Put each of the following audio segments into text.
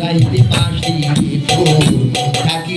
গাইতে পাশে থাকি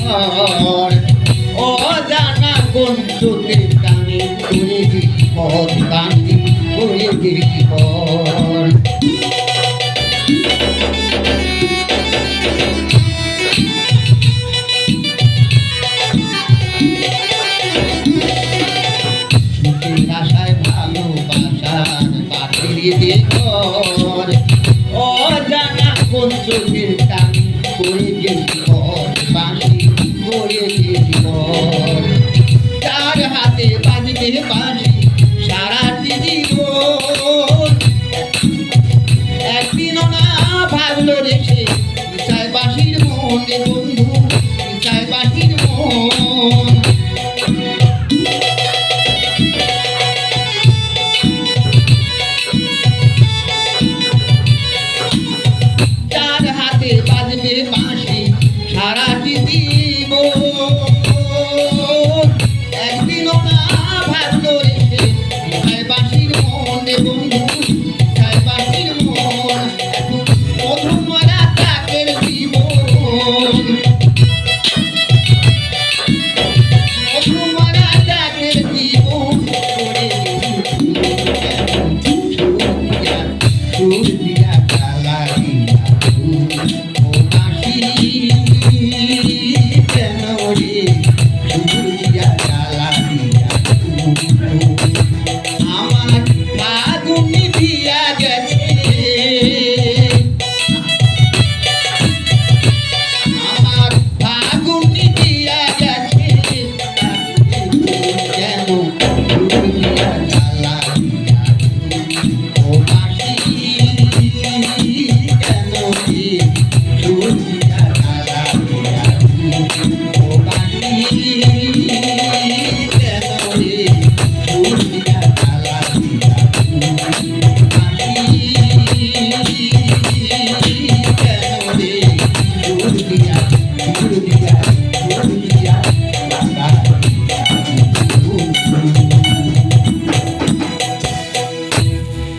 ঘর ও জানা কোন চোখে কানে করে বিপদ কানে করে বিপদ Yeah. চার হাতে বাজবে বাড়ি সারাটি জীবন একদিনও না ভাগলো রেখে বাসির মনে Thank you. Hallelujah. Hallelujah.